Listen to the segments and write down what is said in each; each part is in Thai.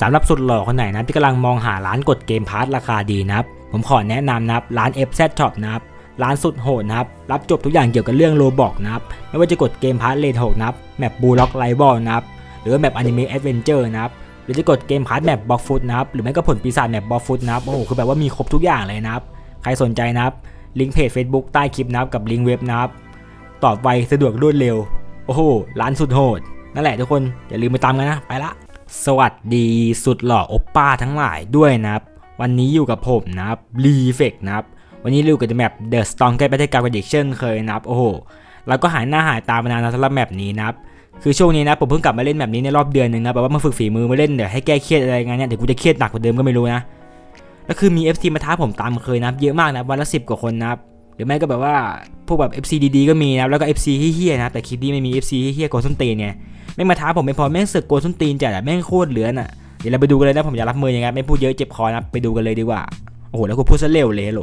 สำหรับสุดหล่อคนไหนนะที่กำลังมองหาร้านกดเกมพาร์ทราคาดีนะครับ ผมขอแนะนำนะครับร้าน FZ Shop นะครับร้านสุดโหดนะครับ รับจบทุกอย่างเกี่ยวกับเรื่องโลบอกนะครับ ไม่ว่าจะกดเกมพาร์ทเลนหกนะครับ แมปบูล็อกไลบอลนะครับ หรือแมปอนิเมะแอดเวนเจอร์นะครับ หรือจะกดเกมพาร์ทแมปบล็อกฟุตนะครับ หรือไม่ก็ผลปีศาจแมปบล็อกฟุตนะครับ โอ้โห คือแบบว่ามีครบทุกอย่างเลยนะครับ ใครสนใจนะครับ ลิงก์เพจ Facebook ใต้คลิปนะครับ กับลิงก์เว็บนะครับ ตอบไว สะดวกรวดเร็ว โอ้โห ร้านสุดโหด นั่นแหละทุกคน อย่าลืมไปตามกันนะ ไปละ สวัสดีสุดหล่อโอปป้าทั้งหลายด้วยนะครับ วันนี้อยู่กับผมนะครับรีเฟกนะครับ วันนี้รู้กับแมป The Strong ใกล้ประเทศกา r เด็กเช่นเคยนะครับ โอ้โหแล้วก็หายหน้าหายตามานานนะสำหรับแมปนี้นะครับ คือช่วงนี้นะผมเพิ่งกลับมาเล่นแบบนี้ในรอบเดือนหนึ่งนะแบบว่ามาฝึกฝีมือมาเล่นเดี๋ยวให้แก้เครียดอะไรเงี้ยเนี่ยเดี๋ยวกูจะเครียดหนักกว่าเดิมก็ไม่รู้นะแล้วคือมี FC มาท้าผมตามเคยนะครับเยอะมากนะวันละสิบกว่าคนนะครับหรือไม่ก็แบบว่าพวกแบบ FC ดีๆก็มีนะแล้วก็ FC เฮี้ยๆนะแต่คลิปนี้ไม่มี FC เฮี้ยๆโกนส้นตีนเนี่ย แม่งมาท้าผมไม่พอแม่งเสือกโกนส้นตีนจัดอะแม่งโคตรเหลือนอะเดี๋ยวเราไปดูกันเลยนะผมอยารับมือยังไงไม่พูดเยอะเจ็บคอนะไปดูกันเลยดีกว่าโอ้โหแล้วกูพูดซะเร็วเลยโหล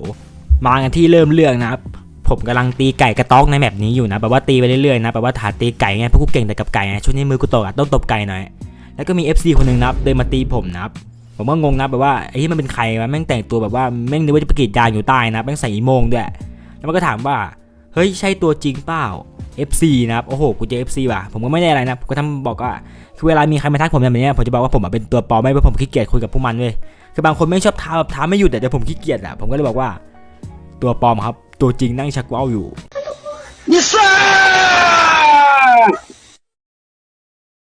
มากันที่เริ่มเรื่องนะครับผมกำลังตีไก่กระต๊อกในแมปนี้อยู่นะแบบว่าตีไปเรื่อยๆนะแบบว่าถาตีไก่ไงเพราะกูเก่งแต่กับไก่ไงช่วงนี้มือกูตกอะต้องตบไก่หน่อยแล้วก็มี FC คนหนึ่งนับเดินมาตีผมนับผมก็งงนะแบบว่าไอ้ที่มันเป็นใครวะแม่งแต่งตัวแบบว่าแม่งนึกว่าจะไปกรีดยางอยู่ใต้นะแม่งใส่อีโมงด้วยแล้วมันก็ถามว่า เฮ้ยใช่ตัวจริงเปล่า FC นะครับโอ้โหกูเจอ FC ว่ะผมก็ไม่ได้อะไรนะผมก็ทำบอกว่าคือเวลามีใครมาทักผมแบบนี้ผมจะบอกว่าผมเป็นตัวปลอมไม่เพราะผมขี้เกียจคุยกับพวกมันเว้ยคือบางคนไม่ชอบท้าแบบท้าไม่หยุดแต่แต่ผมขี้เกียจอะผมก็เลยบอกว่า ตัวปลอมครับ ตัวจริงนั่งชักว่าวอยู่ Yes, sir!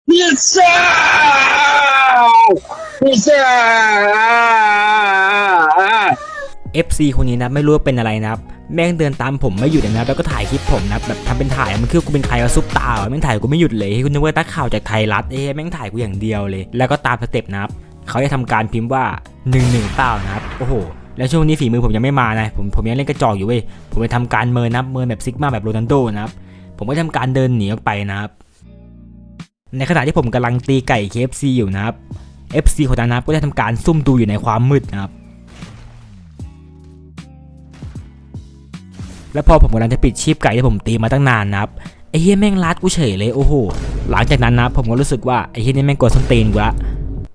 Yes, sir! Yes, sir! FC คนนี้นะไม่รู้ว่าเป็นอะไรนะครับแม่งเดินตามผมไม่หยุดนะครับแล้วก็ถ่ายคลิปผมนะแบบทำเป็นถ่ายมันคือกูเป็นใครวะซุปตาเหรอแม่งถ่ายกูไม่หยุดเลยให้คุณนึกว่าตักข่าวจากไทยรัฐเอ้แม่งถ่ายกูอย่างเดียวเลย แล้วก็ตามสเต็ปนะครับเขาจะทำการพิมพ์ว่า1นึ่งหนึ่งเต้านะครับโอ้โหแล้วช่วงนี้ฝีมือผมยังไม่มานะผมผมยังเล่นกระจอกอยู่เว้ยผมไปทำการเมินนะเมินแบบซิกมาแบบโรนัลโดนะครับผมก็ทำการเดินหนีออกไปนะครับในขณะที่ผมกำลังตีไก่ KFC อยู่นะครับ FC คนนั้นนะครับก็ได้ทำการซุ่มดูอยู่ในความมืดนะครับ แล้วพอผมกำลังจะปิดชีพไก่ที่ผมตีมาตั้งนานนะครับไอ้เฮียแม่งลัดกูเฉยเลยโอ้โหหลังจากนั้นนะผมก็รู้สึกว่าไอ้เฮียนี่แม่งกดส้นตีนกูละ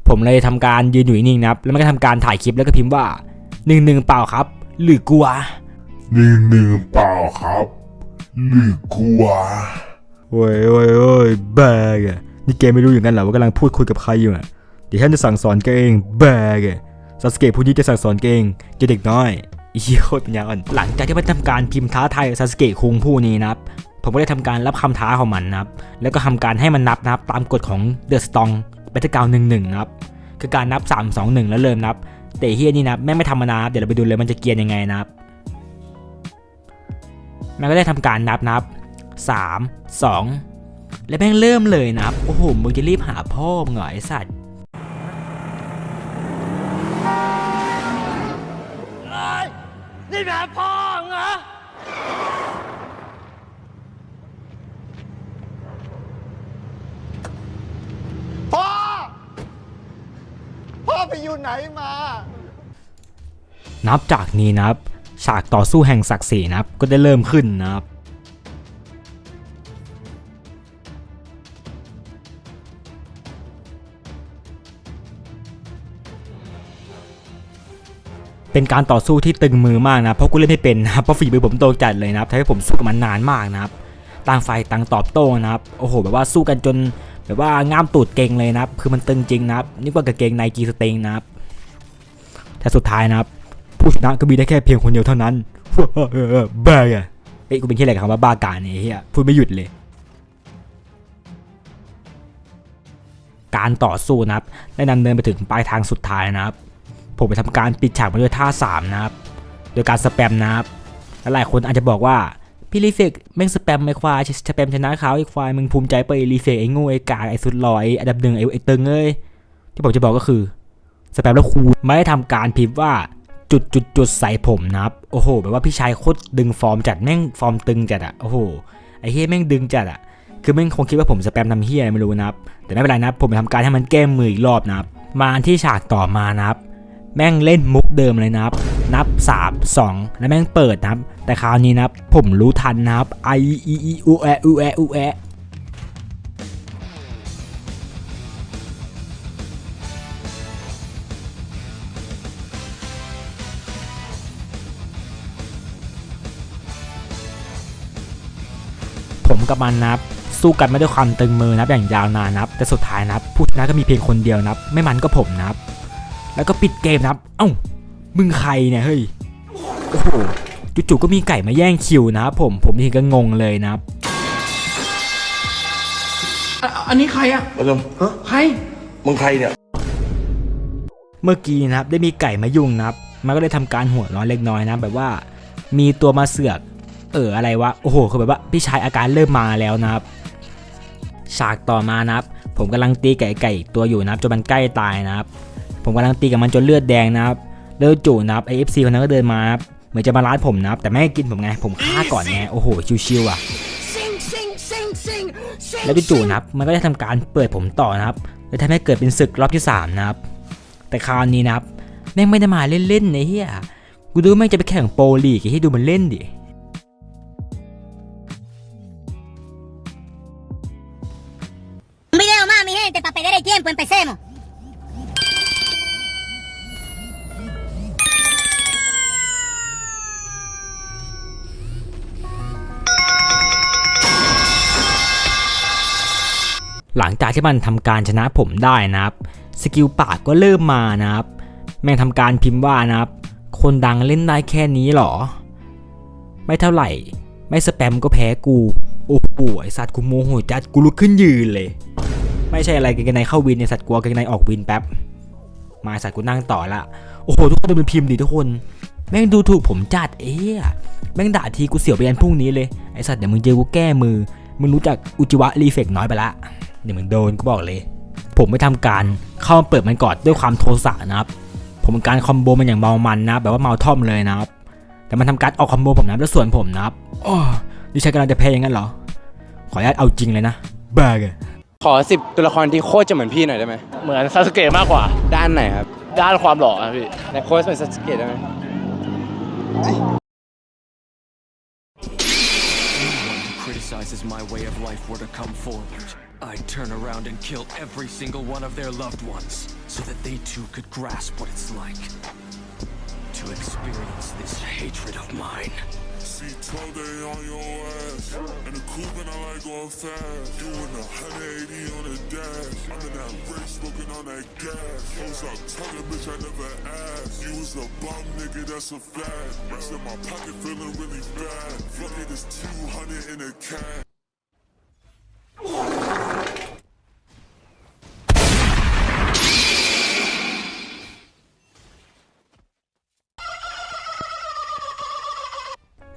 ผมเลยทำการยืนอยู่นิ่งๆนะครับแล้วมันก็ทำการถ่ายคลิปแล้วก็พิมพ์ว่าหนึ่งหนึ่งเปล่าครับ หรือกลัวหนึ่งหนึ่งเปล่าครับหรือกลัวโอ้ยโอ้ยโอ้ยแบกอะนี่เกมไม่รู้อย่างนั้นเหรอว่ากำลังพูดคุยกับใครอยู่อะเดี๋ยวฉันจะสั่งสอนแกเองแบกอะซาสเกะผู้นี้จะสั่งสอนแกเองเจะเด็กน้อย อีเหี้ยโคตรปัญญาอ่อนหลังจากที่มันทำการพิมพ์ท้าทายซาสเกะคุงผู้นี้นะครับผมก็ได้ทำการรับคำท้าของมันนะครับ แล้วก็ทำการให้มันนับนะครับ ตามกฎของเดอะสตองเบตเตอร์กาหนึ่งหนึ่งนะครับ คือการนับ 3 2 1 แล้วเริ่มนับ แต่เฮียนี่นะแม่ไม่ธรรมดาครับ เดี๋ยวเราไปดูเลยมันจะเกียนยังไงนะครับ มันก็ได้ทำการนับนับ 3 2 แล้วแม่งเริ่มเลยนะครับ โอ้โหมึงจะรีบหาพ่อมึงเหรอไอสัตว์ นี่แม่พ่อเหรอพ่อ พ่อไปอยู่ไหนมา นับจากนี้นะครับ ฉากต่อสู้แห่งศักดิ์ศรีนะครับ ก็ได้เริ่มขึ้นนะครับ เป็นการต่อสู้ที่ตึงมือมากนะเพราะกูเล่นไม่เป็นนะครับเพราะฝีมือผมโตจัดเลยนะครับทำให้ผมสู้กับมันนานมากนะครับต่างฝ่ายต่างตอบโต้นะครับโอ้โห แบบว่าสู้กันจนแบบว่าง่ามตูดเก่งเลยนะครับ คือมันตึงจริงนะครับนี่กว่ากางเกงในจีสเตงนะครับแต่สุดท้ายนะครับ ผู้ชนะก็มีได้แค่เพียงคนเดียวเท่านั้นบ้าอะเอ้กูเป็นแค่อะไรกับคำว่าบ้ากาเนี่ยเฮียพูดไม่หยุดเลยการต่อสู้นะครับได้นำเนินไปถึงปลายทางสุดท้ายนะครับ ผมไปทำการปิดฉากมาด้วยท่า 3 นะครับ โดยการสแปมนะครับและหลายคนอาจจะบอกว่าพี่รีเฟกแม่งสแปมไม่ควายสแปมชนะเขาไอ้ควายมึงภูมิใจไปะไอ้รีเฟกไอ้ง่ไอ้กากไอ้สุดลอยอันดับหนึ่งไอ้ไอตึงเอ้ยที่ผมจะบอกก็คือสแปมแล้วครูไม่ได้ทำการพิมพ์ว่าจุดจุดจุดใส่ผมนะครับ โอ้โหแบบว่าพี่ชายโคตรดึงฟอร์มจัดแม่งฟอร์มตึงจัดอะโอ้โหไอ้เฮียแม่งดึงจัดอะคือแม่งคงคิดว่าผมสแปมทำเฮียไม่รู้นะครับแต่ไม่เป็นไรนะครับผมจะทำการให้มันแก้มืออีกรอบนะครับมาที่ฉากต่อมานะครับ แม่งเล่นมุกเดิมเลยนะครับ นับ 3 2 แล้วแม่งเปิดนะครับ แต่คราวนี้นะผมรู้ทันนะครับไออีอีอูแออูแออูแอผมกับมันนะครับสู้กันไม่ด้วยความตึงมือนะครับอย่างยาวนานนะครับแต่สุดท้ายนะครับผู้ชนะก็มีเพียงคนเดียวนับไม่มันก็ผมนะครับ แล้วก็ปิดเกมนับ เอ้า มึงใครเนี่ยเฮ้ย โอ้โห จู่ๆก็มีไก่มาแย่งคิวนะครับผม ผมทีก็งงเลยนะครับ อะอันนี้ใครอะมาเริ่มฮะใคร มึงใครเนี่ย เมื่อกี้นะครับได้มีไก่มายุ่งนะครับ มันก็เลยทำการหัวเร้อนเล็กน้อยนะแบบว่า มีตัวมาเสือก เอออะไรวะ โอ้โหคือแบบว่าพี่ชายอาการเริ่มมาแล้วนะครับ ฉากต่อมานะครับ ผมกำลังตีไก่ไก่อีกตัวอยู่นะครับจนมันใกล้ตายนะครับ ผมกำลังตีกับมันจนเลือดแดงนะครับแล้วจู่ๆนะครับไอเอฟซีคนนั้นก็เดินมานะครับเหมือนจะมาล้าดผมนะครับแต่ไม่ให้กินผมไงผมฆ่าก่อนไงโอ้โหชิวๆอะแล้วจู่ๆนะครับมันก็จะทำการเปิดผมต่อนะครับแล้วทำให้เกิดเป็นศึกรอบที่สามนะครับ แต่คราวนี้นะครับแม่งไม่ได้มาเล่นๆในเฮียกูดูแม่งจะไปแข่งโปรลีกไอ้ที่ดูมันเล่นดิ Un video más, mi gente, para perder el tiempo, empecemos. ห หลังจากที่มันทำการชนะผมได้นะครับสกิลปากก็เริ่มมานะครับ แม่งทำการพิมพ์ว่านะครับ คนดังเล่นได้แค่นี้เหรอ ไม่เท่าไหร่ ไม่สแปมก็แพ้กู โอ้โหไอสัตว์กูโมโหจัดกูลุกขึ้นยืนเลย ไม่ใช่อะไรกันในเข้าวินในสัตว์กลัวกันในออกวินแป๊บ มาสัตว์กูนั่งต่อละ โอ้โหทุกคนดูเป็นพิมพ์ดิทุกคน แม่งดูถูกผมจัดเอ้ยแม่งด่าทีกูเสียวไปยันพรุ่งนี้เลย ไอสัตว์เดี๋ยวมึงเจอกูแก้มือ มึงรู้จักอุจิวะรีเฟกน้อยไปละ เดี๋ยวมึงโดนกูบอกเลย ผมไม่ทำการเข้ามาเปิดมันก่อนด้วยความโทสะนะครับ ผมเป็นการคอมโบมันอย่างเมามันนะแบบว่าเมาท่อมเลยนะครับ แต่มันทำการออกคอมโบผมนะแล้วส่วนผมนะครับโอ้ดิฉันกำลังจะแพ้อย่างนั้นเหรอ ขออนุญาตเอาจริงเลยนะบ้าเกขอสิบตัวละครที่โคตรจะเหมือนพี่หน่อยได้ไหมเหมือนซาสเกะมากกว่า ด้านไหนครับ ด้านความหล่ออะพี่ในโค้ชเป็นซัสเกตได้ไหม I'd turn around and kill every single one of their loved ones so that they too could grasp what it's like to experience this hatred of mine. See Today on your ass. And the coupe and I like going fast. You in a 180 on the dash. I'm in that race smoking on that gas. Hoes up talking, bitch, I never asked. You was a bum nigga, that's a fact. Rest in my pocket feeling really bad. Fuck it, it's 200 in a cash.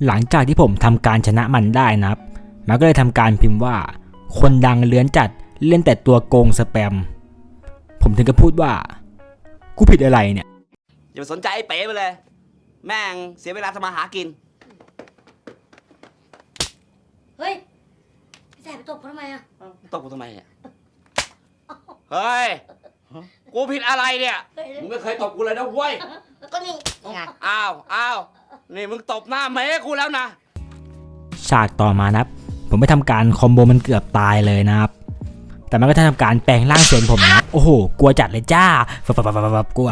หลังจากที่ผมทำการชนะมันได้นะครับ มันก็เลยทำการพิมพ์ว่า คนดังเลื้อนจัดเล่นแต่ตัวโกงสแปม ผมถึงกับพูดว่า กูผิดอะไรเนี่ย อย่าไปสนใจไอ้เป๋ไปเลย แม่งเสียเวลาทำมาหากิน เฮ้ยพี่แสบไปตบเขาทำไมอะตบกูทำไมเนี่ย เฮ้ย กูผิดอะไรเนี่ย มึงไม่เคยตบกูเลยนะเว้ย ก็นี่ไงอ้าวอ้าว นี่มึงตบหน้าเมย์กูแล้วนะ ฉากต่อมานะครับ ผมไปทำการคอมโบมันเกือบตายเลยนะครับ แต่มันก็ทำการแปลงร่างเสียนผมนะโอ้โห กลัวจัดเลยจ้าฟับฟับฟับฟับฟับกลัว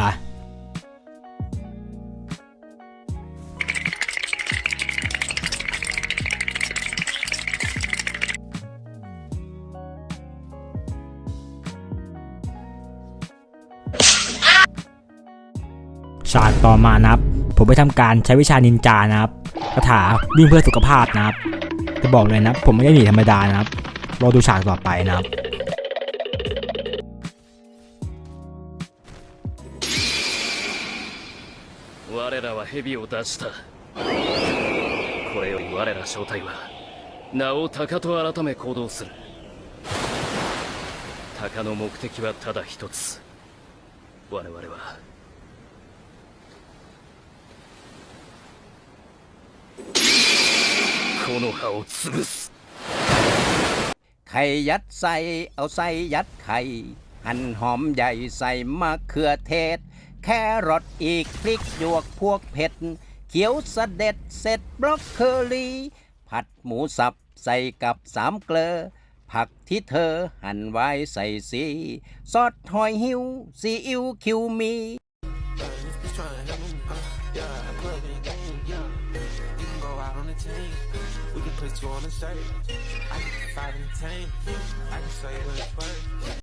ฉากต่อมานะครับ ผมไปทำการใช้วิชานินจานะครับคาถาวิ่งเพื่อสุขภาพนะครับจะบอกเลยนะ ผมไม่ได้หนีธรรมดานะครับ รอดูฉากต่อไปนะครับ 我らは蛇を出した。これより我ら正体は、名を鷹と改め行動する。鷹の目的はただ一つ。我々は、 この葉を潰す。 ไข่ยัดใส่เอาใส่ยัดไข่ หั่นหอมใหญ่ใส่มะเขือเทศ แครอทอีกพริกหยวกพวกเผ็ด เขียวสะเด็ดเสร็จบรอกเคอรี่ ผัดหมูสับใส่กับสามเกลอ ผักที่เธอหั่นไว้ใส่สี ซอสหอยหิวซีอิ๊วคิวมี put you the stage. I can five and ten. I can show you what it's worth.